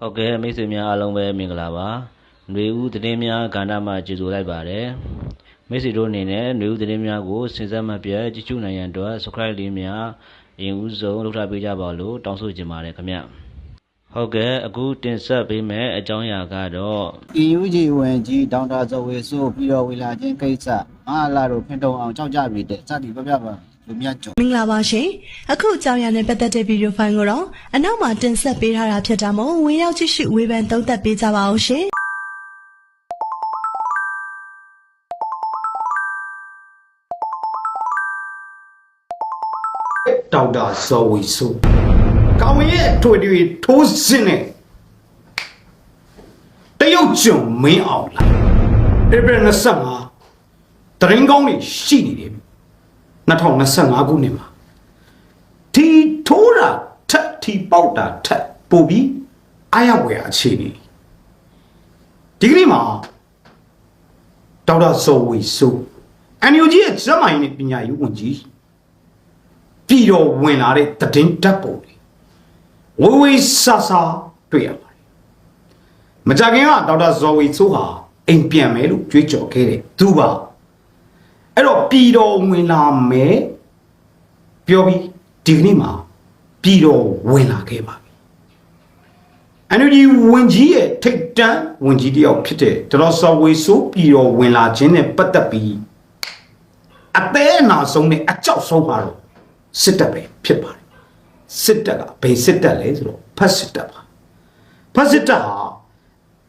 ဟုတ်ကဲ့မိတ်ဆွေများအားလုံးပဲမင်္ဂလာပါຫນွေဦးသတင်းများကဏ္ဍမှာကြိုဆိုလိုက်ပါတယ်မိတ်ဆွေတို့အနေနဲ့ຫນွေဦးသတင်းများကိုစဉ်ဆက်မပြတ်ကြည့်ရှုနိုင်ရန်အတွက် subscribe လေးများအရင်ဦးဆုံးလုပ်ထားပေးကြပါလို့တောင်းဆိုချင်ပါတယ်ခင်ဗျဟုတ်ကဲ့အခုတင်ဆက်ပေးမယ့်အကြောင်းအရာကတော့ EUG ဝင်ကြီးဒေါက်တာဇဝေဆိုးပြီးတော့ဝေလာချင်းကိစ္စမဟာလာတို့ဖင်တုံအောင်ကြောက်ကြပြီတဲ့စသည်ပြပြပါ လူမြတ်ကျော်မင်္ဂလာပါရှင်အခုအကြောင်းအရာနဲ့ပတ်သက်တဲ့ဗီဒီယိုဖိုင်ကိုတော့အနောက်မှာတင်ဆက်ပေးထားတာဖြစ်တာမို့ဝင်ရောက်ကြည့်ရှုဝေဖန်သုံးသပ်ပေးကြပါအောင်ရှင်ဒေါက်တာဇော်ဝီဆိုကောင်းရဲ့အထွေထွေထိုးစင်းနဲ့တရုတ်ကျွံမင်းအောင်လာဧပြီ25တရင်ကောင်းတွေရှိနေတယ် 2025ခုနှစ်မှာဒီထိုးတာထက်ဒီပေါက်တာထက်ပို့ပြီးအားရဝယ်အခြေအနေဒီကနေ့မှာဒေါက်တာဇော်ဝီဆိုအန်ယူဂျီရဲ့ဇက်မိုင်းနဲ့ပညာရေးဝန်ကြီးပြည်တော်ဝင်လာတဲ့တည်င်းဓာတ်ပုံတွေဝေဝေဆာဆာတွေ့ရပါတယ်။မကြခင်ကဒေါက်တာဇော်ဝီဆိုးဟာအိမ်ပြန်မယ်လို့ကြွေးကြော်ခဲ့တဲ့သူပါ အဲ့တော့ပြည်တော်ဝင်လာမယ်ပြောပြီးဒီကနေ့မှာပြည်တော်ဝင်လာခဲ့ပါပြီ။ energy ဝင်ကြီးရဲ့ထိတ်တန့်ဝင်ကြီးတယောက်ဖြစ်တဲ့ဒေါက်တာဇော်ဝီဆိုးပြည်တော်ဝင်လာခြင်းနဲ့ပတ်သက်ပြီးအသေးအနာဆုံးနဲ့အကြောက်ဆုံးပါတော့စစ်တပ်ပဲဖြစ်ပါတယ်စစ်တပ်ကဘယ်စစ်တပ်လဲဆိုတော့ဖတ်စစ်တပ်ပါဖတ်စစ်တပ်ဟာ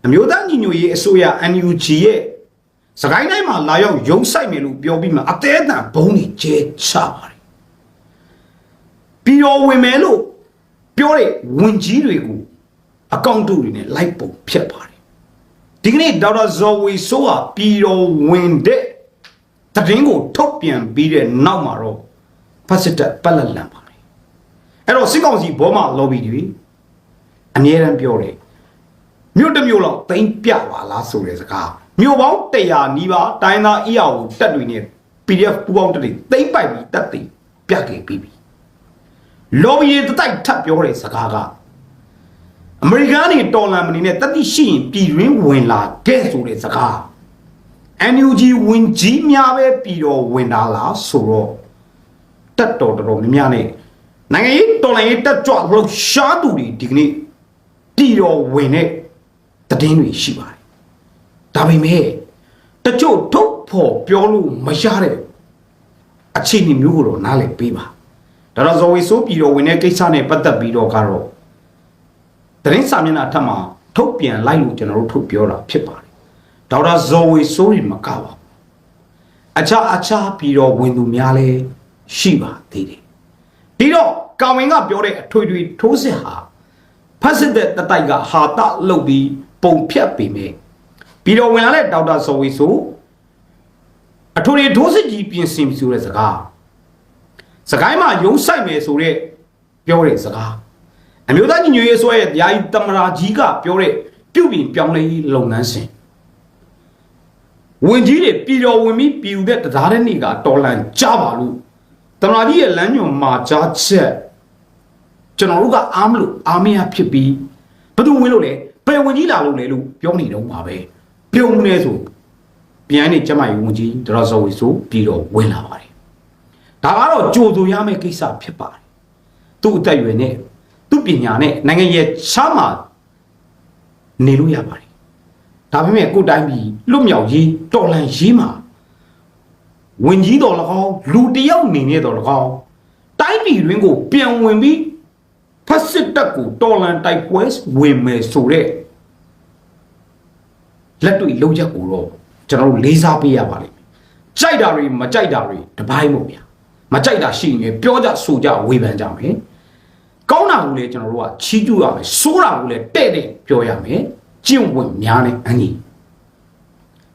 အမျိုးသားညီညွတ်ရေးအစိုးရ NUG ရဲ့ စကိုင်းတိုင်းမှာလာရောက်ရုံဆိုင်မယ်လို့ပြောပြီးမှအသေးအတန်ဘုံကြီးကျဲချပါတယ်ပြီးတော့ဝင်မယ်လို့ပြောတဲ့ဝင်ကြီးတွေကိုအကောင့်တူတွေနဲ့လိုက်ပုံဖြတ်ပါတယ်ဒီကနေ့ဒေါက်တာဇော်ဝေဆိုးဟာပြီးတော့ဝင်တဲ့တရင်ကိုထုတ်ပြန်ပြီးတဲ့နောက်မှာတော့ဖတ်စစ်တပ်ပတ်လက်လန်ပါလေအဲ့တော့စစ်ကောင်စီဘောမ lobby တွေအမြဲတမ်းပြောတယ်မြို့တစ်မြို့လောက်တိမ့်ပြပါလားဆိုတဲ့စကား မြို့ပေါင်း100နီးပါးတိုင်းသားအီအောင်တက်တွေနဲ့ PDF ပူပေါင်းတက်တွေတိမ့်ပိုက်ပြီးတက်တွေပြခဲ့ပြီးပြီ lobby တွေတတိုက်ထပ်ပြောတဲ့စကားကအမေရိကန်နေတော်လန်မနေနဲ့တတိရှိရင်ပြည်တွင်းဝင်လာခဲ့ဆိုတဲ့စကား NUG ဝင်ကြီးများပဲပြည်တော်ဝင်တာလားဆိုတော့တက်တော်တော်တော်များများနဲ့နိုင်ငံရေးတော်လှန်ရေးတက်ကြွလို့ရှားသူတွေဒီကနေ့ပြည်တော်ဝင်တဲ့တည်င်းတွေရှိပါတယ်။ ဒါပေမဲ့တချို့ထုတ်ဖို့ပြောလို့မရတဲ့အခြေအနေမျိုးကိုတော့နားလည်ပေးပါ။ဒါတော့ဇော်ဝေဆိုးပြည်တော်ဝင်တဲ့ကိစ္စနဲ့ပတ်သက်ပြီးတော့ကတော့တရင်စာမျက်နှာထပ်မှာထုတ်ပြန်လိုက်လို့ကျွန်တော်တို့ထုတ်ပြောတာဖြစ်ပါတယ်။ဒေါက်တာဇော်ဝေဆိုးရင်မကပါဘူး။အခြားအခြားပြီးတော့ဝင်သူများလဲရှိပါသေးတယ်ပြီးတော့ကောင်ဝင်ကပြောတဲ့အထွေထွေထိုးစစ်ဟာဖတ်စစ်တဲ့တတိုက်ကဟာတလုတ်ပြီးပုံဖြတ်ပေမဲ့ ပြီးတော့ဝင်လာတဲ့ဒေါက်တာဇော်ဝီဆိုအထွေထွေထိုးစစ်ကြီးပြင်ဆင်ဆိုတဲ့စကားစကိုင်းမှာရုံးဆိုင်မယ်ဆိုတဲ့ပြောတဲ့စကားအမျိုးသားညီညွတ်ရေးအစိုးရရဲ့ယာယီတမရာကြီးကပြောတဲ့ပြုပြင်ပြောင်းလဲရေးလုပ်ငန်းစဉ်ဝင်ကြီးတွေပြည်တော်ဝင်ပြီးပြည်ဦးတဲ့တရားတဲ့နေ့ကတော်လန်ကြပါလို့တမနာကြီးရဲ့လမ်းညွန်မှာကြားချက်ကျွန်တော်တို့ကအားမလို့အားမရဖြစ်ပြီးဘသူဝင်လို့လဲဘယ်ဝင်ကြီးလာလို့လဲလို့ပြောနေတော့ပါပဲ ပြုံးနေဆိုပြန်နေကျမကြီးဝင်ကြီးဒရဇော်ဝေဆိုပြည်တော်ဝင်လာပါတယ်ဒါကတော့ကြိုဆိုရမယ့်ကိစ္စဖြစ်ပါတယ်သူ့အသက်အရွယ်နဲ့သူ့ပညာနဲ့နိုင်ငံရဲ့ချမ်းသာနေလို့ရပါတယ်ဒါပေမဲ့ကိုယ်တိုင်းပြည်လွတ်မြောက်ရေးတော်လန်ရေးမှာဝင်ကြီးတော်၎င်းလူတစ်ယောက်နေနေတော်၎င်းတိုင်းပြည်တွင်ကိုပြန်ဝင်ပြီးဖက်စစ်တပ်ကိုတော်လန်တိုက်ပွဲဝင်မယ်ဆိုတဲ့ လက်တွေ့လုံးချက်ကိုတော့ကျွန်တော်တို့လေးစားပေးရပါလိမ့်မယ်ကြိုက်တာတွေမကြိုက်တာတွေတပိုင်းမို့ဗျာမကြိုက်တာရှိရင်ပြောကြဆိုကြဝေဖန်ကြမယ်ကောင်းတာကိုလည်းကျွန်တော်တို့ကချီးကျူးရမယ်ဆိုးတာကိုလည်းတဲ့တဲ့ပြောရမယ်ကျင့်ဝတ်များနဲ့အညီ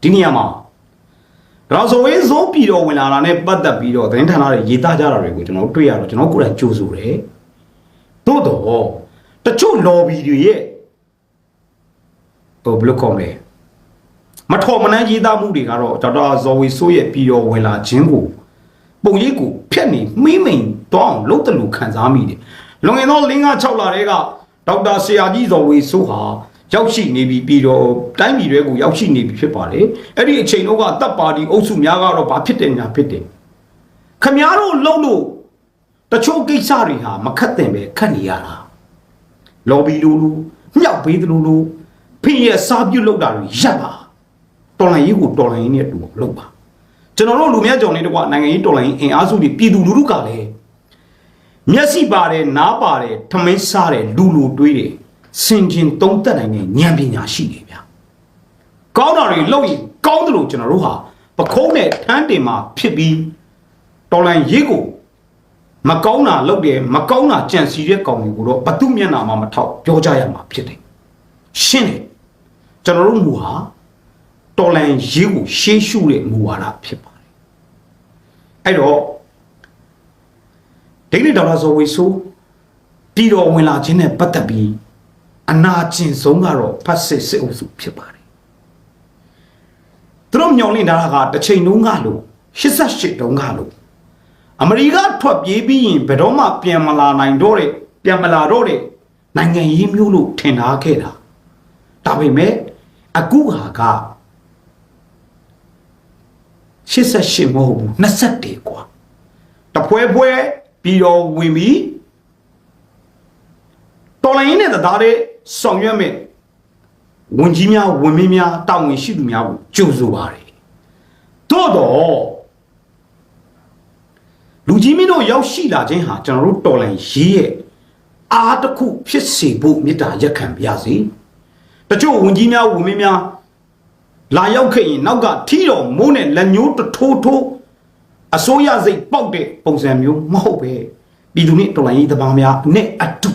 ဒီနေရာမှာတော့ဆိုရင်ဇိုးပြည်တော်ဝင်လာတာနဲ့ပတ်သက်ပြီးတော့သတင်းဌာနတွေရေးသားကြတာတွေကိုကျွန်တော်တို့တွေ့ရတော့ကျွန်တော်ကိုယ်တိုင်ကြိုးဆိုတယ်သို့တော့တချို့ lobby တွေရဲ့ဟိုဘယ်လိုခေါ်မလဲ မထော်မနှမ်းရေးသားမှုတွေကတော့ဒေါက်တာဇော်ဝေဆိုးရဲ့ပြည်တော်ဝင်လာခြင်းကိုပုံရိပ်ကိုဖျက်နေမိမ့်မိန်တော့အောင်လုံးတလူခံစားမိတယ်လွန်ခဲ့သော၄-၅ -6 လတည်းကဒေါက်တာဆရာကြီးဇော်ဝေဆိုးဟာရောက်ရှိနေပြီပြီးတော့တိုင်းပြည်တွေကိုရောက်ရှိနေပြီဖြစ်ပါတယ်အဲ့ဒီအချိန်တော့ကတပ်ပါတီအုပ်စုများကတော့ဘာဖြစ်တယ်ညာဖြစ်တယ်ခမားတို့လုံလို့တချို့ကိစ္စတွေဟာမခတ်တင်ပဲခတ်နေရတာလော်ဘီလိုလိုမြောက်ပေးသလိုလိုဖင်ရဲ့စားပြုတ်လောက်တာတွေရပ်ပါ တော်လိုင်းရေးကိုတော်လိုင်းရေးနဲ့တူအောင်လုပ်ပါကျွန်တော်တို့လူများကြောင်နေတော့နိုင်ငံရေးတော်လိုင်းရေးအင်အားစုတွေပြည်သူလူထုကလည်းမျက်စိပါတယ်နားပါတယ်ထမင်းစားတယ်လူလူတွေးတယ်စင်ကျင်သုံးသက်နိုင်တဲ့ဉာဏ်ပညာရှိတယ်ဗျာကောင်းတာတွေလုပ်ရင်ကောင်းတယ်လို့ကျွန်တော်တို့ဟာပခုံးနဲ့ထန်းတင်မှာဖြစ်ပြီးတော်လန်ရေးကိုမကောင်းတာလုပ်တယ်မကောင်းတာကြံစီတဲ့ကောင်တွေကိုတော့ဘသူမျက်နှာမှမထောက်ပြောကြရမှာဖြစ်တယ်ရှင်းတယ်ကျွန်တော်တို့မူဟာ တော်လန်ရေးကိုရှေးရှုတဲ့မူဝါဒဖြစ်ပါတယ်အဲ့တော့ဒိဋ္ဌိဒေါက်တာဇော်ဝေဆိုးပြည်တော်ဝင်လာခြင်းနဲ့ပတ်သက်ပြီးအနာကျင်ဆုံးကတော့ဖတ်စစ်စစ်အုပ်စုဖြစ်ပါတယ်သူတို့မျောလင့်ထားတာကတစ်ချိန်လုံးကလို့88တုန်းကလို့အမေရိကထွက်ပြေးပြီးရင်ဘယ်တော့မှပြန်မလာနိုင်တော့တဲ့ပြန်မလာတော့တဲ့နိုင်ငံရေးမျိုးလို့ထင်ထားခဲ့တာဒါပေမဲ့အခုဟာက 88မဟုတ်ဘူး21กว่า တပွဲပွဲပြီးတော့ဝင်ပြီးတော်လိုင်းနဲ့တရားတဲ့ဆောင်ရွက်မဲ့ဝင်ကြီးများဝင်မင်းများတာဝန်ရှိသူများကိုကြိုဆိုပါတယ်သို့တော့လူကြီးမင်းတို့ရောက်ရှိလာခြင်းဟာကျွန်တော်တို့တော်လိုင်းရေးရဲ့အားတစ်ခုဖြစ်စေဖို့မေတ္တာရက်ခံပါရစေတချို့ဝင်ကြီးများဝင်မင်းများ လာရောက်ခဲ့ရင်နောက်ကထီတော်မိုးနဲ့လက်ညှိုးတထိုးထိုးအစိုးရစိတ်ပေါက်တဲ့ပုံစံမျိုးမဟုတ်ပဲပြည်သူနဲ့တော်လိုင်းရေးသမားများနဲ့အတူ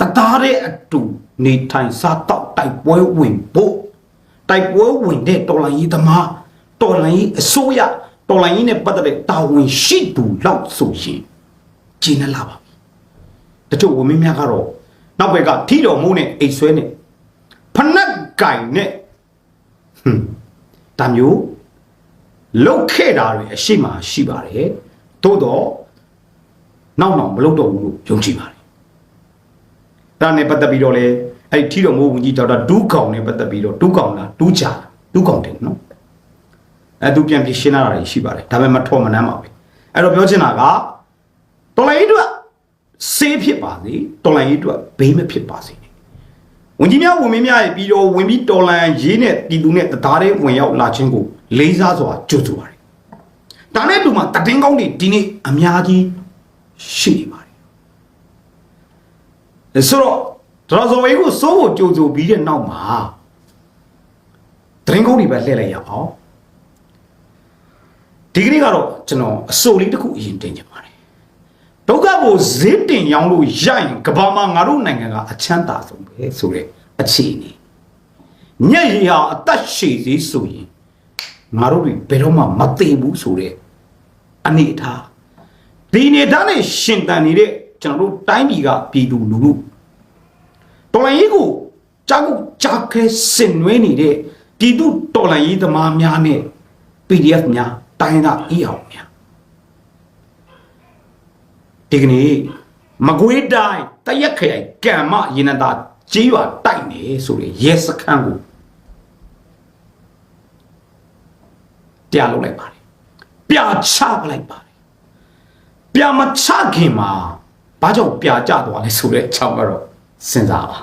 တသားတဲ့အတူနေထိုင်စားတော့တိုက်ပွဲဝင်ဖို့တိုက်ပွဲဝင်တဲ့တော်လိုင်းရေးသမားတော်လိုင်းရေးအစိုးရတော်လိုင်းရေးနဲ့ပတ်သက်တဲ့တာဝန်ရှိသူလောက်ဆိုရင်ကျင်းနေလာပါပြီတချို့ဝမင်းများကတော့နောက်ဘက်ကထီတော်မိုးနဲ့အိတ်ဆွဲနဲ့ဖနက်ကင်နဲ့ ဟွန်းဒါမျိုးလုတ်ခဲ့တာတွေအရှိမှရှိပါတယ်သို့တော့နောက်နောက်မလုတ်တော့ဘူးလို့ယုံကြည်ပါတယ်ဒါနဲ့ပတ်သက်ပြီးတော့လေအဲ့ဒီထီတော်မိုးဝင်ကြီးဒေါက်တာဒူးကောင်နဲ့ပတ်သက်ပြီးတော့ဒူးကောင်လားဒူးချာဒူးကောင်တယ်နော်အဲ့သူပြန်ပြရှင်းလာတာတွေရှိပါတယ်ဒါပေမဲ့မထော်မနှမ်းပါပဲအဲ့တော့ပြောချင်တာကတော်လိုင်းတို့ဆေးဖြစ်ပါစေတော်လိုင်းတို့ဘေးမဖြစ်ပါစေနဲ့ ဝင်ကြီးများဝင်မင်းများရဲ့ပြီးတော့ဝင်ပြီးတော်လန်ရေးနဲ့ပြည်သူနဲ့တရားတဲ့ဝင်ရောက်လာခြင်းကိုလေးစားစွာကြိုဆိုပါတယ်။ဒါနဲ့တူမှာတည်င်းကောင်းတွေဒီနေ့အများကြီးရှိနေပါတယ်။ဆိုတော့ဒရဇော်ဝေးကိုစိုးဖို့ကြိုဆိုပြီးတဲ့နောက်မှာတည်င်းကောင်းတွေပဲလှည့်လိုက်ရအောင်။ဒီကနေ့ကတော့ကျွန်တော်အစိုးလေးတစ်ခုအရင်တင်ချင်ပါတယ်။ ဒုက္ခကိုဈေးတင်ရောင်းလို့ရရင်ကဘာမှာငါတို့နိုင်ငံကအချမ်းသာဆုံးပဲဆိုတဲ့အခြေအနေ။ညက်ရီဟာအသက်ရှည်စေးဆိုရင်ငါတို့တွေဘယ်တော့မှမသိဘူးဆိုတဲ့အနေအထားဒီအနေအထားနဲ့ရှင်တန်နေတဲ့ကျွန်တော်တို့တိုင်းပြည်ကပြည်သူလူထုတော်လိုင်းရေးကိုကြောက်ကြောက်ခဲဆင်နွှဲနေတဲ့ပြည်သူတော်လိုင်းရေးသမားများနဲ့ PDF များတိုင်းသားအီအောင်များ ဒီကနေ့မကွေးတိုင်းတရက်ခရိုင်ကံမရင်နတာကြေးရွာတိုက်နေဆိုရယ်ရဲစခန်းကိုတရားလုပ်လိုက်ပါတယ်ပြာချပလိုက်ပါတယ်ပြာမချခင်မှာဘာကြောင့်ပြာကျသွားလဲဆိုတဲ့အကြောင်းကတော့စဉ်းစားပါ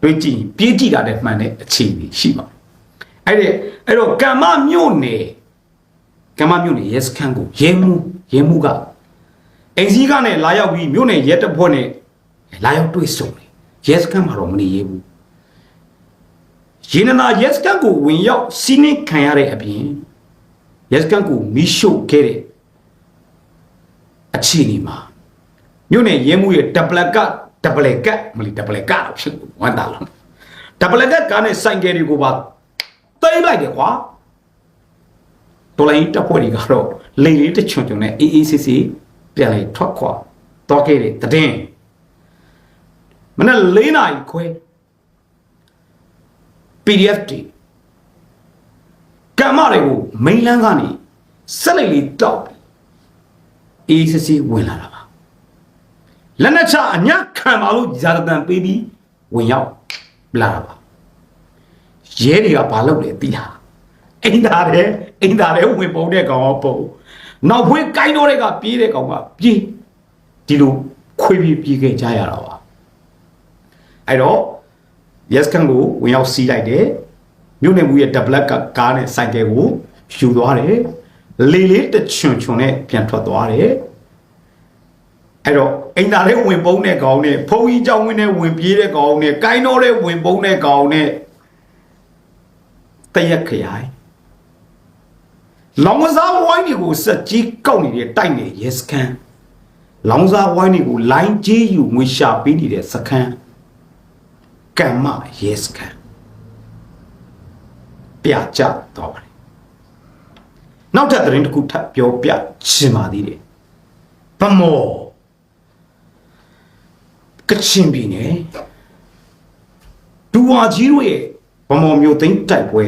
တွေးကြည့်ပြေးကြည့်တာနဲ့မှန်တဲ့အခြေအနေရှိပါတယ်အဲ့ဒီအဲ့တော့ကမ္မမြို့နယ်ကမ္မမြို့နယ်ရဲစခန်းကိုရဲမှုရဲမှုက အိမ်စည်းကနေလာရောက်ပြီးမြို့နယ်ရဲတပ်ဖွဲ့နဲ့လာရောက်တွေ့ဆုံတယ်ရဲစခန်းမှာတော့မနေရဘူးရေနနာရဲစကန်ကိုဝင်ရောက်စီးနှင်းခံရတဲ့အပြင်ရဲစကန်ကိုမီးရှို့ခဲ့တဲ့အခြေအနေမှာမြို့နယ်ရဲမှုရဲ့ဒပလကဒပလကမလီဒပလကတော့ဖြစ်ဝမ်းတာလားဒပလကကနဲ့ဆိုင်ကယ်တွေကိုပါတိမ့်လိုက်တယ်ကွာတော်လိုင်းတပ်ဖွဲ့တွေကတော့လိန်လေးတချွန်ချွန်နဲ့အေးအေးဆေးဆေး ပြန်လေထွက်ခွာတော့ခဲ့တဲ့တည်င်းမနေ့၄နာရီခွဲ PDF တွေကမ္မတွေကိုမိန်လန်းကနေဆက်လိုက်လေးတောက်ပြီးအေးစစ်စစ်ဝင်လာတာပါလက်နက်ချအညခံပါလို့ဇာတန်ပေးပြီးဝင်ရောက်လာတာပါရဲတွေကဘာလုပ်လဲသိလားအိမ်သားတယ်အိမ်သားတယ်ဝင်ပုံတဲ့ကောင်ကပုံ နောက်ဖွေးကိုင်းတော့တဲ့ကပြေးတဲ့ကောင်ကပြေးဒီလိုခွေးပြေးပြေးခဲ့ကြရတာပါအဲ့တော့ yes ကန်ကိုဝင်ရောက်စီးလိုက်တယ်မြို့နယ်မှုရဲ့ double ကကားနဲ့ဆိုင်ကယ်ကိုယူသွားတယ်လေးလေးတချွန်ချွန်နဲ့ပြန်ထွက်သွားတယ်အဲ့တော့အိမ်သားလေးဝင်ပုံးတဲ့ကောင်နဲ့ဖုန်းကြီးကြောင်းဝင်းနဲ့ဝင်ပြေးတဲ့ကောင်နဲ့ကိုင်းတော့တဲ့ဝင်ပုံးတဲ့ကောင်နဲ့တရက်ခရိုင် လောင်ကစားဝိုင်းတွေကိုစက်ကြီးကောက်နေတဲ့တိုက်နေ yes ကန်လောင်စားဝိုင်းတွေကိုလိုင်းကြီးယူငွေရှာပေးနေတဲ့စခန်းကမ္မ yes ကန်ပြကြတော့ပါတယ်နောက်ထပ်သတင်းတစ်ခုထပ်ပြောပြချင်ပါသေးတယ်ဗမောကချင်ပြည်နယ်ဒူဝါကြီးတို့ရဲ့ဗမောမျိုးသိန်းတိုက်ပွဲ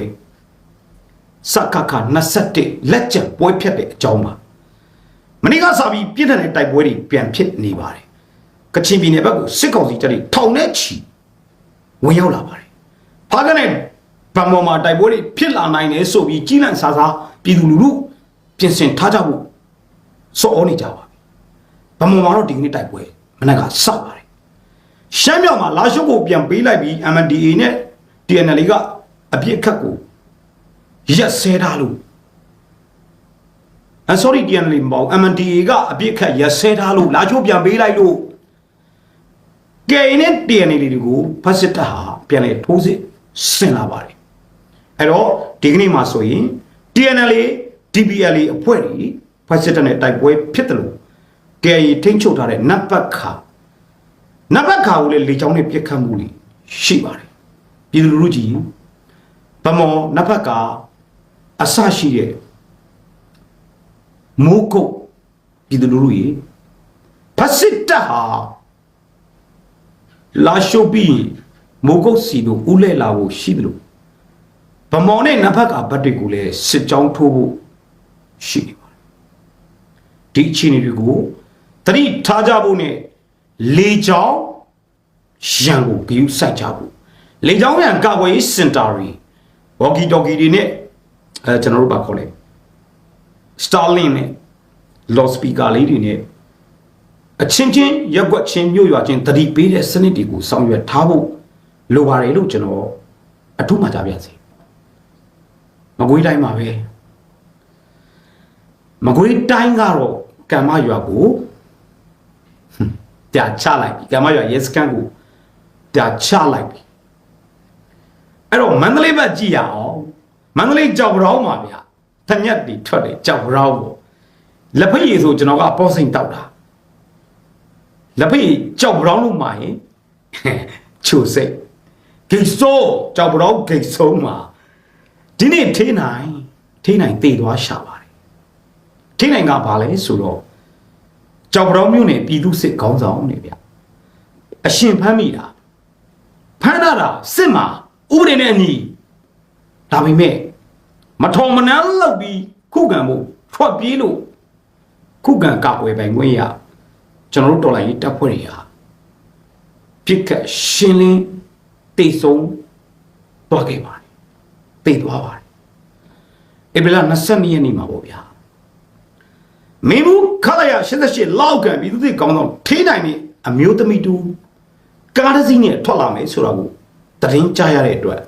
စကခ21လက်ကျန်ပွဲဖြတ်တဲ့အကြောင်းပါမနေ့ကစပြီးပြည့်တဲ့တိုက်ပွဲတွေပြန်ဖြစ်နေပါတယ်ကချင်ပြည်နယ်ဘက်ကိုစစ်ကောင်စီတပ်တွေထောင်နဲ့ချီဝင်ရောက်လာပါတယ်ဖားကနေဗမောမှာတိုက်ပွဲတွေဖြစ်လာနိုင်တယ်ဆိုပြီးကြီးလန့်ဆာဆာပြည်သူလူထုပြင်ဆင်ထားကြဖို့စော်ဩနေကြပါပြီဗမောမှာတော့ဒီကနေ့တိုက်ပွဲမနေ့ကစပါတယ်ရှမ်းမြောက်မှာလာရှုပ်ကိုပြန်ပေးလိုက်ပြီး MNDA နဲ့ TNL ကအပြစ်ခတ်ကို ရက်ဆဲထားလို့အ sorry TNL မပေါ့ MNDA ကအပြစ်ခတ်ရက်ဆဲထားလို့လာချိုးပြန်ပေးလိုက်လို့ကဲနဲ့ TNL တွေကိုဖက်စစ်တပ်ဟာပြန်လေထိုးစစ်ဆင်လာပါတယ်အဲ့တော့ဒီကနေ့မှာဆိုရင် TNL DPL အဖွဲ့တွေဖက်စစ်တပ်နဲ့တိုက်ပွဲဖြစ်တယ်လို့ကဲရီထိန်းချုပ်ထားတဲ့နတ်ပတ်ခါနတ်ပတ်ခါကိုလေလေချောင်းနဲ့ပြစ်ခတ်မှုတွေရှိပါတယ်ပြည်သူလူထုကြီးဗမောနတ်ဘက်က အဆရှိတဲ့မိုးကုတ်ပြည်သူလူထုကြီးဖက်စစ်တပ်ဟာလာရှုပ်ပြီးမိုးကုတ်စီတို့ဦးလဲလာဖို့ရှိတယ်လို့ဗမောနဲ့နတ်ဘက်ကဘတ်တွေကိုလည်းစစ်ကြောင်းထိုးဖို့ရှိနေပါတယ်ဒီအခြေအနေတွေကိုတတိထားကြဖို့နဲ့လေကြောင်းရန်ကိုဂယုစိုက်ကြဖို့လေကြောင်းရန်ကာကွယ်ရေးစင်တာတွေဝေါ်ကီတော်ကီတွေနဲ့ အဲကျွန်တော်တို့ပါခေါ်လဲ Starlink နဲ့ loud speaker လေးတွေနဲ့အချင်းချင်းရက်ွက်ချင်းမြို့ရွာချင်းတတိပေးတဲ့စနစ်တွေကိုဆောင်ရွက်ထားဖို့လိုပါတယ်လို့ကျွန်တော်အထူးမှကြားပြစီမကွေးတိုင်းမှာပဲမကွေးတိုင်းကတော့ကံမရွာကိုဟွန်းပြချလိုက်ပြီကံမရွာရဲစခန်းကိုပြချလိုက်ပြီအဲ့တော့မန္တလေးဘက်ကြည့်ရအောင် မန္တလေးကြောက်ကြောင်ပါဗျာတညက်တီထွက်တယ်ကြောက်ကြောင်ပေါ့လက်ဖက်ရည်ဆိုကျွန်တော်ကပေါစိန်တောက်တာလက်ဖက်ရည်ကြောက်ကြောင်လို့မှာရင်ချိုစိတ်ဂိတ်ဆိုးကြောက်ကြောင်ဂိတ်ဆိုးမှာဒီနေ့ထေးနိုင်ထေးနိုင်တည်သွားရှာပါတယ်ထေးနိုင်ကဘာလဲဆိုတော့ကြောက်ကြောင်မြို့နယ်ပြည်သူစစ်ခေါင်းဆောင်နေဗျအရှင်ဖမ်းမိတာဖမ်းတာတာစစ်မှာဥပဒေနဲ့အညီဒါပေမဲ့ မထော်မနှမ်းလောက်ပြီးခုခံဖို့ထွက်ပြေးလို့ခုခံကာကွယ်ပိုင်ခွင့်ရကျွန်တော်တို့တော်လိုင်းရေးတပ်ဖွဲ့တွေဟာပြစ်ခတ်ရှင်းလင်းတိတ်ဆုံးသွားခဲ့ပါတယ်တိတ်သွားပါတယ်ဧပြီလ22ရက်နေ့မှာပေါ့ဗျာမင်းဘူးခလာရ88လောက်ကန်ပြီးသူတွေကောင်းတော့ထိနိုင်နေအမျိုးသမီးတူကားတစ်စီးနဲ့ထွက်လာမယ်ဆိုတော့ကိုတရင်ကြားရတဲ့အတွက်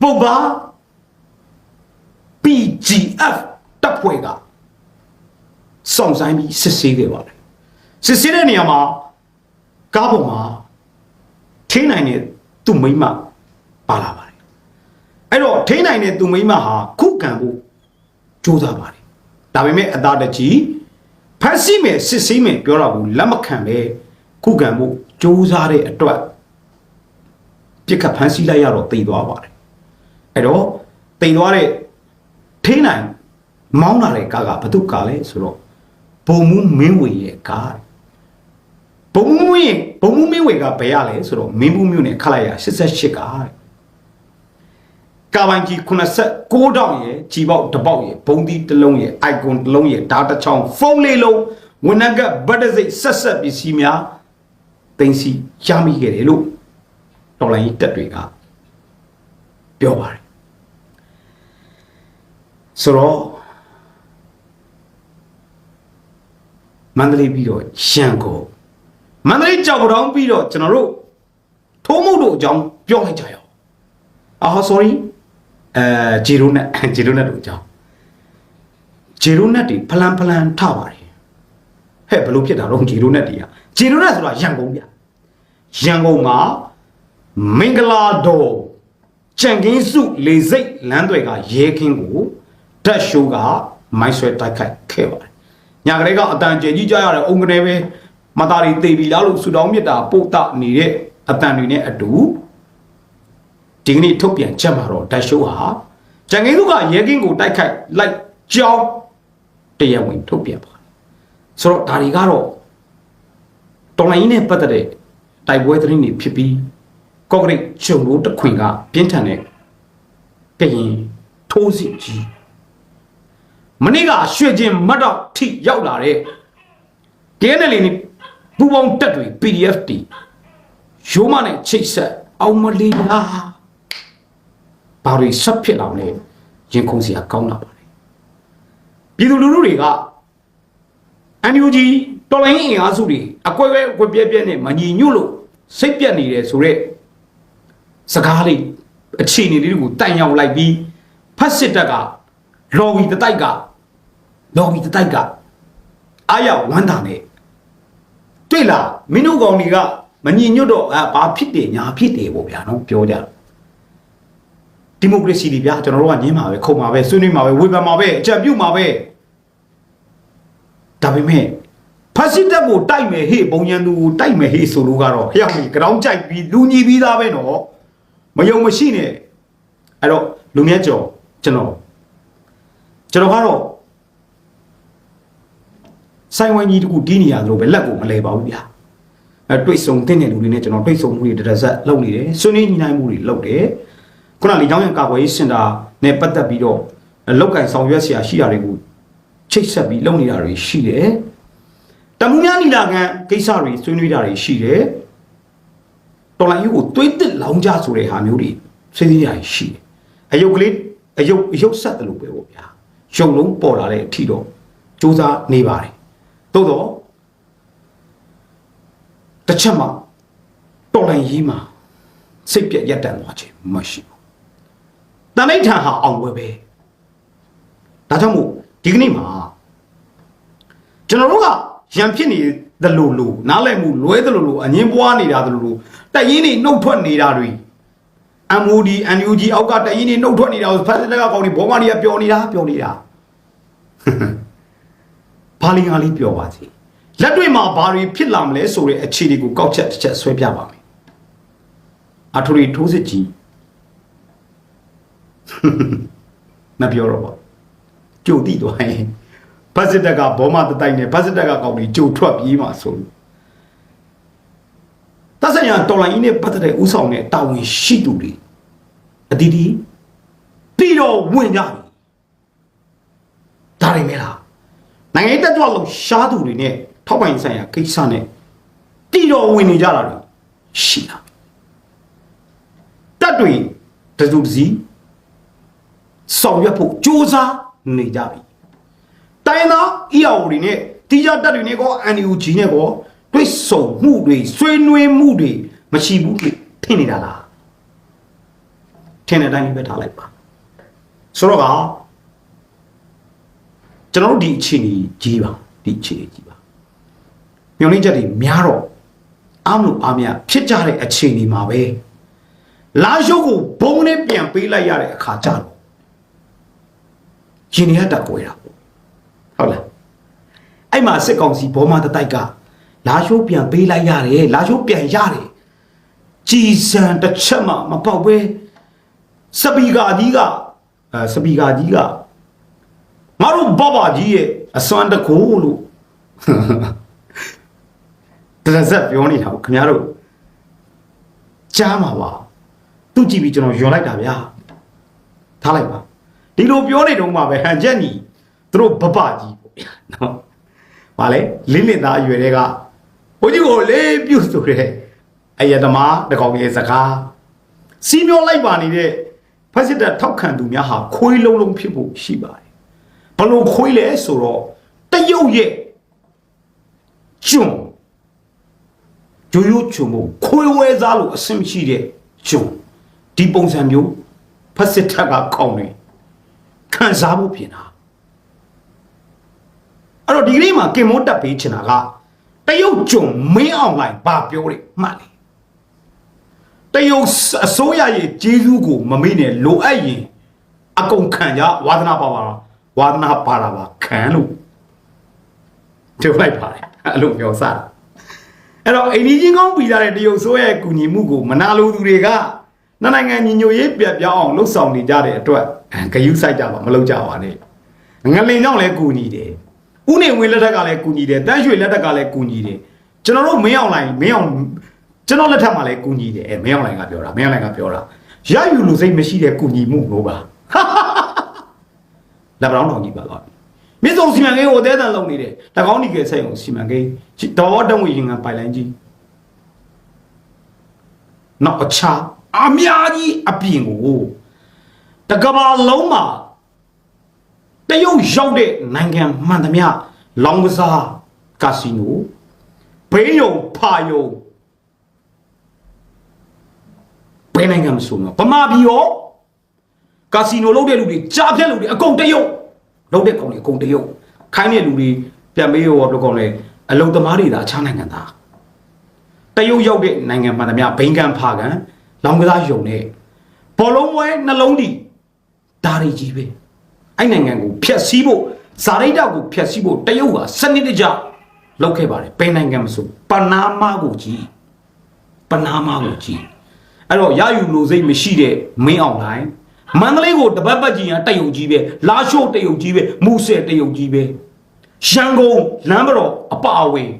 ပုပ္ပါ PGF တပ်ဖွဲ့ကစောင့်ဆိုင်ပြီးစစ်ဆေးခဲ့ပါတယ်စစ်ဆေးတဲ့နေရာမှာကားပေါ်မှာထိနိုင်တဲ့သူ့မိန်းမပါလာပါတယ်အဲ့တော့ထိနိုင်တဲ့သူ့မိန်းမဟာခုခံဖို့ကြိုးစားပါတယ်ဒါပေမဲ့အသားတကြီးဖန်ဆီးမယ်စစ်ဆေးမယ်ပြောတာကိုလက်မခံပဲခုခံဖို့ကြိုးစားတဲ့အတွက်ပြစ်ခတ်ဖန်ဆီးလိုက်ရတော့တိတ်သွားပါတယ်အဲ့တော့တိတ်သွားတဲ့ ထိန်းနိုင်မောင်းလာတဲ့ကားကဘသူကားလဲဆိုတော့ဘုံမူးမင်းဝေရဲ့ကားဘုံမူးရင်ဘုံမူးမင်းဝေကဘယ်ရလဲဆိုတော့မင်းဘူးမြို့နယ်ခလိုက်ရ88ကားတဲ့ကာပိုင်ကြီး89တောင်ရဲ့ကြီးပေါက်တစ်ပေါက်ရဲ့ဘုံသီးတစ်လုံးရဲ့ icon တစ်လုံးရဲ့ဓာတ်တစ်ချောင်းဖုန်းလေးလုံးဝန်နကဗတ်တစိတ်ဆက်ဆက်ပစ္စည်းများတင်စီရမိခဲ့တယ်လို့တော်လိုင်းတက်တွေကပြောပါတယ် ဆိုတော့မန္တလေးပြီးတော့ရန်ကုန်မန္တလေးကြောက်တောင်ပြီးတော့ကျွန်တော်တို့ထိုးမှုတို့အကြောင်းပြောလိုက်ကြရအောင်အာ sorry အဲဂျီရိုနက်ဂျီရိုနက်တို့အကြောင်းဂျီရိုနက်တွေဖလန်ဖလန်ထပါတယ်ဟဲ့ဘယ်လိုဖြစ်တာတော့ဂျီရိုနက်တွေကဂျီရိုနက်ဆိုတာရန်ကုန်ဗျရန်ကုန်မှာမင်္ဂလာတော်ကြံကင်းစုလေစိတ်လမ်းတွေကရဲခင်းကို ဓာတ်ရှိုးကမိုင်းဆွဲတိုက်ခိုက်ခဲ့ပါတယ်ညာကလေးကအတန်ကျဲကြီးကြားရတဲ့အုံကနေပဲမသားတွေတေပြီလားလို့ဆူတောင်းမြတ်တာပို့တနေတဲ့အတန်တွေနဲ့အတူဒီကနေ့ထုတ်ပြန်ချက်မှာတော့ဓာတ်ရှိုးဟာကြံကင်းစုကရဲကင်းကိုတိုက်ခိုက်လိုက်ကြောင်းတရားဝင်ထုတ်ပြန်ပါတယ်ဆိုတော့ဒါတွေကတော့တော်လိုင်းနဲ့ပတ်သက်တဲ့တိုက်ပွဲသတင်းတွေဖြစ်ပြီးကော့ဂရိတ်ကျုံလို့တခွင်ကပြင်းထန်တဲ့ကရင်ထိုးစစ်ကြီး မနေ့ကရွှေချင်းမတ်တော့ထိရောက်လာတဲ့ KNL နဲ့ပူပေါင်းတက်တွေ PDF တီရိုးမနဲ့ချိတ်ဆက်အောင်မလီလားဘာတွေဆက်ဖြစ်လာလဲရင်ခုန်စရာကောင်းလာပါတယ်ပြည်သူလူထုတွေက NUG တော်လိုင်းအင်အားစုတွေအကွဲပဲအကွဲပြဲပြဲနဲ့မညီညွတ်လို့စိတ်ပြက်နေတယ်ဆိုတော့စကားလေးအခြေအနေလေးတွေကိုတန်ရောက်လိုက်ပြီးဖတ်စစ်တပ်ကလော်ဘီတတိုက်က လော်ဘီတတိုက်ကအားရဝမ်းသာနဲ့တွေ့လားမင်းတို့ကောင်တွေကမညီညွတ်တော့အာဘာဖြစ်တယ်ညာဖြစ်တယ်ပေါ့ဗျာနော်ပြောကြတယ်ဒီမိုကရေစီတွေဗျာကျွန်တော်တို့ကညင်းမှာပဲခုံမှာပဲဆွေးနွေးမှာပဲဝေဖန်မှာပဲအကြံပြုမှာပဲဒါပေမဲ့ဖက်စစ်တပ်ကိုတိုက်မယ်ဟေ့ဘုံရန်သူကိုတိုက်မယ်ဟေ့ဆိုလို့ကတော့ဟျောက်ကြီးကြောင်ကြိုက်ပြီးလူညီပြီးသားပဲနော်မယုံမရှိနဲ့အဲ့တော့လူမြတ်ကျော်ကျွန်တော်ကျွန်တော်ကတော့ ဆိုင်ဝိုင်းကြီးတခုတီးနေရသလိုပဲလက်ကိုမလဲပါဘူးဗျာအဲတွေ့ဆုံတဲ့လူတွေနဲ့ကျွန်တော်တွေ့ဆုံမှုတွေတရဇက်လုပ်နေတယ်ဆွေးနွေးညီနိုင်မှုတွေလုပ်တယ်ခုနလေကြောင်းရံကာကွယ်ရေးစင်တာနဲ့ပတ်သက်ပြီးတော့လောက်ကင်ဆောင်ရွက်ဆရာရှိတာတွေကိုချိတ်ဆက်ပြီးလုပ်နေတာတွေရှိတယ်တမှုများနီလာခံကိစ္စတွေဆွေးနွေးတာတွေရှိတယ်တော်လိုင်းယူကိုသွေးတစ်လောင်းကြဆိုတဲ့ဟာမျိုးတွေဆွေးနွေးတာရှိတယ်အယုတ်ကလေးအယုတ်အယုတ်ဆက်တယ်လို့ပဲပေါ့ဗျာရုပ်လုံးပေါ်လာတဲ့အထီတော့စူးစမ်းနေပါတယ် သို့တော့တစ်ချက်မှတော်လိုင်းရေးမှာစိတ်ပြက်ရက်တန်သွားခြင်းမရှိဘူးတဏိဋ္ဌာန်ဟာအောင်ပွဲပဲဒါကြောင့်မို့ဒီကနေ့မှာကျွန်တော်တို့ကရံဖြစ်နေသလိုလိုနားလည်မှုလွဲသလိုလိုအငင်းပွားနေတာသလိုလိုတက်ရင်နေနှုတ်ထွက်နေတာတွေ MOD NUG အောက်ကတက်ရင်နေနှုတ်ထွက်နေတာကိုဖက်စလက်ကကောင်းနေဘောမနီကပျော်နေတာပျော်နေတာ ဘာလီငါလေးပျော်ပါစေလက်တွေ့မှာဘာတွေဖြစ်လာမလဲဆိုတဲ့အခြေအနေကိုကောက်ချက်တစ်ချက်ဆွဲပြပါမယ်အထူရီထိုးစစ်ကြီးမပြောတော့ပါကြိုတိသွားရင်ဘတ်စစ်တက်ကဘောမတတိုက်နဲ့ဘတ်စစ်တက်ကကောင်းပြီးကြိုထွက်ပြေးမှာဆိုလို့တဆညာတော်လိုင်းကြီးနဲ့ပတ်သက်တဲ့ဥဆောင်တဲ့တာဝန်ရှိသူတွေအတီးတီးပြီးတော့ဝင်ကြပြီဒါတွေမဲလား နိုင်ငံရေးတက်ကြွလို့ရှားသူတွေနဲ့ထောက်ပိုင်ဆိုင်ရာကိစ္စနဲ့တီတော်ဝင်နေကြတာတွေရှိတာတက်တွေတစုတစည်းဆောင်ရွက်ဖို့စ조사နေကြပြီတိုင်းသား EAO တွေနဲ့တီးကြတက်တွေနဲ့ကော NUG နဲ့ကောတွေ့ဆုံမှုတွေဆွေးနွေးမှုတွေမရှိဘူးလေထင်နေတာလားထင်တဲ့အတိုင်းပဲထားလိုက်ပါဆိုတော့ ကကျွန်တော်တို့ဒီအခြေအနေကြီးပါဒီအခြေအနေကြီးပါမျောလင်းချက်တွေများတော့အားမလို့အားမရဖြစ်ကြတဲ့အခြေအနေမှာပဲလာရှုပ်ကိုဘုံနဲ့ပြန်ပေးလိုက်ရတဲ့အခါကြတော့ရှင်နေရတက်ကွယ်တာပေါ့ဟုတ်လားအဲ့မှာစစ်ကောင်စီဘောမတတိုက်ကလာရှိုးပြန်ပေးလိုက်ရတယ်လာရှိုးပြန်ရတယ်ကြည်စံတစ်ချက်မှမပေါက်ပဲစပီကာကြီးကအဲစပီကာကြီးက ငါတို့ဘဘကြီးရဲ့အစွမ်းတကူလို့တရဇက်ပြောနေတာကိုခင်ဗျားတို့ကြားမှာပါသူကြည့်ပြီးကျွန်တော်ယွန်လိုက်တာဗျာထားလိုက်ပါဒီလိုပြောနေတော့မှပဲဟန်ချက်ညီသူတို့ဘဘကြီးပေါ့ဗျာနော်ဗာလဲလင်းလင်းသားအရွယ်တွေကဘုန်းကြီးကိုလေးပြုတ်ဆိုတဲ့အယတမတကောင်ရဲ့စကားစီးမျောလိုက်ပါနေတဲ့ဖက်စစ်တပ်ထောက်ခံသူများဟာခွေးလုံးလုံးဖြစ်ဖို့ရှိပါတယ် ဘလို့ခွေးလဲဆိုတော့တရုတ်ရဲ့ကျွန်းရိုးရိုးချုံမို့ခွေးဝဲစားလို့အဆင်မရှိတဲ့ကျွန်းဒီပုံစံမျိုးဖက်စစ်တပ်ကကောင်းတယ်ခံစားဖို့ပြင်တာအဲ့တော့ဒီကနေ့မှာကင်မိုးတက်ပေးချင်တာကတရုတ်ကျွန်းမင်းအောင်လိုက်ဘာပြောလဲမှတ်လေတရုတ်အစိုးရရဲ့ဂျေဇူးကိုမမေ့နဲ့လိုအပ်ရင်အကုန်ခံကြဝါသနာပါပါ ဝါသနာပါတာပါခံလို့ပြောလိုက်ပါတယ်အဲ့လိုပြောစားတာအဲ့တော့အိန္ဒိချင်းကောင်းပြီးလာတဲ့တရုတ်ဆိုးရဲ့ကူညီမှုကိုမနာလိုသူတွေကနှစ်နိုင်ငံညီညွတ်ရေးပြတ်ပြောင်းအောင်လှုပ်ဆောင်နေကြတဲ့အတွက်ဂယုစိုက်ကြပါမလုပ်ကြပါနဲ့ငလင်ကြောင့်လည်းကူညီတယ်ဥနေဝင်လက်ထက်ကလည်းကူညီတယ်တန်းရွှေလက်ထက်ကလည်းကူညီတယ်ကျွန်တော်တို့မင်းအောင်လိုင်းမင်းအောင်ကျွန်တော်လက်ထက်မှာလည်းကူညီတယ်အဲမင်းအောင်လိုင်းကပြောတာမင်းအောင်လိုင်းကပြောတာရယူလို့စိတ်မရှိတဲ့ကူညီမှုလို့ပါ လက်ပတောင်းတော်ကြီးပါတော့မြစ်စုံစီမံကိန်းကိုအသေးအံလုပ်နေတယ်တကောင်းဒီကဲဆိုင်အောင်စီမံကိန်းတော်တံငွေရင်ကပိုင်လိုင်းကြီးနောက်အခြားအများကြီးအပြင်ကိုတကဘာလုံးမှာတရုတ်ရောက်တဲ့နိုင်ငံမှန်သမျှလောင်ကစားကာစီနိုဘေးယုံဖာယုံဘယ်နိုင်ငံမဆိုတော့ဗမာပြည်ရော ကာစီနိုလုပ်တဲ့လူတွေကြားဖြတ်လူတွေအကုန်တရုတ်လုံးတဲ့ကောင်တွေအကုန်တရုတ်ခိုင်းတဲ့လူတွေပြန်ပေးရောတော့ကောင်လေအလုံသမားတွေဒါအခြားနိုင်ငံသားတရုတ်ရောက်တဲ့နိုင်ငံမှန်သမျှဘိန်းကန်ဖာကန်လောင်ကစားယုံနဲ့ဘောလုံးဝဲနှလုံးဒီဒါတွေကြီးပဲအဲ့နိုင်ငံကိုဖျက်ဆီးဖို့ဇာရိတကိုဖျက်ဆီးဖို့တရုတ်ကစနစ်တကျလုပ်ခဲ့ပါတယ်ဘယ်နိုင်ငံမဆိုပနာမာကိုကြီးပနာမာကိုကြီးအဲ့တော့ရယူလို့စိတ်မရှိတဲ့မင်းအောင်လိုင်း မန္တလေးကိုတပတ်ပတ်ကြီးရတရုတ်ကြီးပဲလာရှို့တရုတ်ကြီးပဲမူဆယ်တရုတ်ကြီးပဲရန်ကုန်လမ်းမတော်အပအဝင်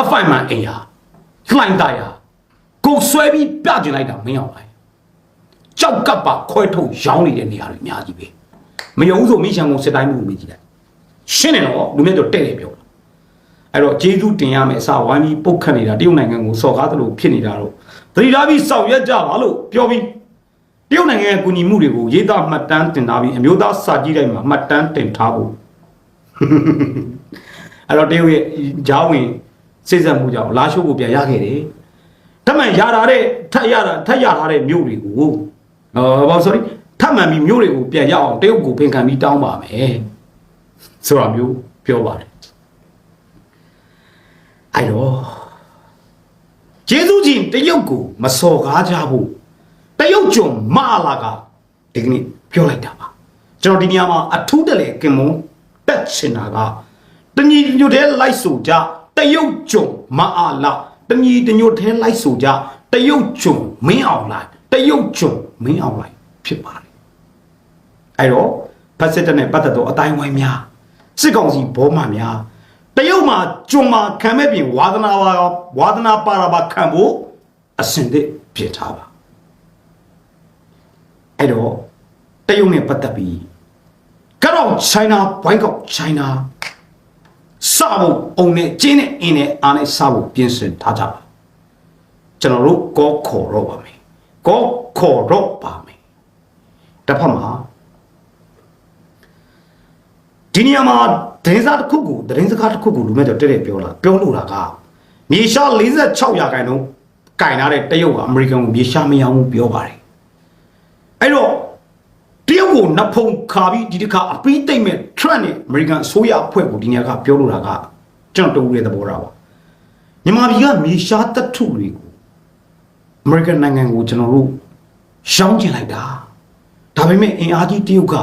အဖိုင်မန်အိမ်ဟာလှိုင်းတရာကိုဆွဲပြီးပြကျင်လိုက်တာမင်းအောင်လိုင်းကြောက်ကပ်ပါခွဲထုတ်ရောင်းနေတဲ့နေရာတွေအများကြီးပဲမယုံဘူးဆိုမိရှန်ကုန်စစ်တိုင်းမှုကိုမြင်ကြည့်လိုက်ရှင်းတယ်နော်လူမျိုးတို့တဲ့တယ်ပြောတာအဲ့တော့ဂျေဇူးတင်ရမယ်အစာဝိုင်းပြီးပုတ်ခတ်နေတာတရုတ်နိုင်ငံကိုစော်ကားသလိုဖြစ်နေတာတော့ သတိထားပြီးစောင့်ရက်ကြပါလို့ပြောပြီးတရုတ်နိုင်ငံရဲ့ကူညီမှုတွေကိုရေးသားမှတ်တမ်းတင်ထားပြီးအမျိုးသားစာကြည့်တိုင်းမှာမှတ်တမ်းတင်ထားဖို့အဲ့တော့တရုတ်ရဲ့ဂျားဝင်စိတ်ဆက်မှုကြောင့်လာရှိုးကိုပြန်ရခဲ့တယ်ထပ်မံရတာတဲ့ထပ်ရတာထပ်ရထားတဲ့မြို့တွေကိုဟောဘာ sorry ထပ်မံပြီးမြို့တွေကိုပြန်ရအောင်တရုတ်ကိုပင်ခံပြီးတောင်းပါမယ်ဆိုတာမျိုးပြောပါတယ်အဲ့တော့ ကျေးဇူးကြီးတရုတ်ကိုမစော်ကားကြဘူးတရုတ်ကျွန်မအလာကဒီကနေ့ပြောလိုက်တာပါကျွန်တော်ဒီနေရာမှာအထူးတလဲကင်မွန်တက်ချင်တာကတညီတညွတ်တဲ့လိုက်ဆိုကြတရုတ်ကျွန်မအလာတညီတညွတ်တဲ့လိုက်ဆိုကြတရုတ်ကျွန်မင်းအောင်လိုက်တရုတ်ကျွန်မင်းအောင်လိုက်ဖြစ်ပါတယ်အဲ့တော့ဖက်စစ်တပ်နဲ့ပတ်သက်သောအတိုင်းဝိုင်းများစစ်ကောင်စီဘောမှများ တရုတ်မှာကျွံမှာခံမဲ့ပြင်ဝါသနာပါဝါသနာပါတာပါခံဖို့အစင်သစ်ဖြစ်ထားပါအဲ့တော့တရုတ်နဲ့ပတ်သက်ပြီးကတော့ China ဘိုင်းကောက် China စဖို့အုံနဲ့ကျင်းနဲ့အင်းနဲ့အားနဲ့စဖို့ပြင်ဆင်ထားကြပါကျွန်တော်တို့ကောခေါ်တော့ပါမယ်ကောခေါ်တော့ပါမယ်တစ်ဖက်မှာ ဒီနေရာမှာသတင်းစာတစ်ခုကိုသတင်းစကားတစ်ခုကိုလူမဲ့တော့တဲ့တဲ့ပြောလာပြောလို့တာကမြေရှား46ရာခိုင်နှုန်းကင်ထားတဲ့တရုတ်ကအမေရိကန်ကိုမြေရှားမရောင်းဘူးပြောပါတယ်အဲ့တော့တရုတ်ကိုနဖုံခါပြီးဒီတစ်ခါအပီးတိတ်မဲ့ trend နဲ့အမေရိကန်အစိုးရအဖွဲ့ကိုဒီနေရာကပြောလို့တာကကျွန်တော်တူတဲ့သဘောထားပါမြန်မာပြည်ကမြေရှားတထုတွေကိုအမေရိကန်နိုင်ငံကိုကျွန်တော်တို့ရှောင်းကျင်လိုက်တာဒါပေမဲ့အင်အားကြီးတရုတ်က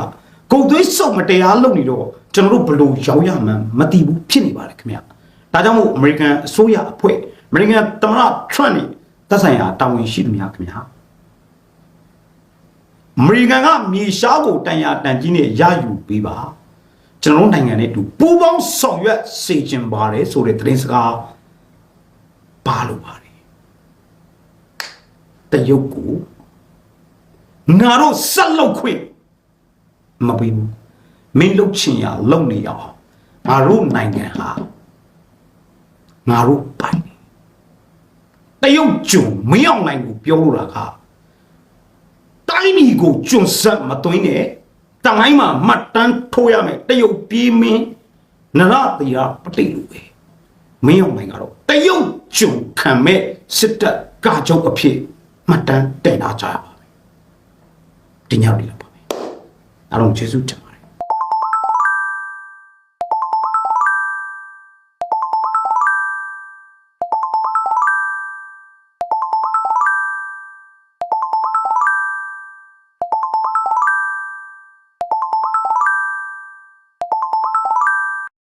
ကုန်သွေးစုပ်မတရားလုပ်နေတော့ကျွန်တော်တို့ဘယ်လို့ရောင်းရမှန်းမသိဘူးဖြစ်နေပါတယ်ခင်ဗျာဒါကြောင့်မို့အမေရိကန်အစိုးရအဖွဲ့အမေရိကန်သမ္မတထရန့်နေသက်ဆိုင်ရာတာဝန်ရှိသူများခင်ဗျာအမေရိကန်ကမြေရှားကိုတန်ရာတန်ကြီးနဲ့ရယူပေးပါကျွန်တော်တို့နိုင်ငံနဲ့အတူပူးပေါင်းဆောင်ရွက်စေချင်ပါတယ်ဆိုတဲ့သတင်းစကားပါလို့ပါတယ်တရုတ်ကိုငါတို့ဆက်လောက်ခွင့် မပေးဘူးမင်းလှုပ်ချင်ရလုံနေအောင်ငါတို့နိုင်ငံဟာငါတို့ပိုင်တယ်တရုတ်ကျွန်းမင်းအောင်နိုင်ကိုပြောလို့တာကတိုင်းပြည်ကိုကျွန်းဆက်မသွင်းနဲ့တိုင်းမှာမှတ်တမ်းထိုးရမယ်တရုတ်ပြည်မင်းနရတရားပဋိလူပဲမင်းအောင်နိုင်ကတော့တရုတ်ကျွံခံမဲ့စစ်တပ်ကကြုတ်အဖြစ်မှတ်တမ်းတင်လာကြရပါမယ်။တင်ရောက်နေလာ ပါမယ်။အားလုံးကျေးဇူးတင်ပါတယ်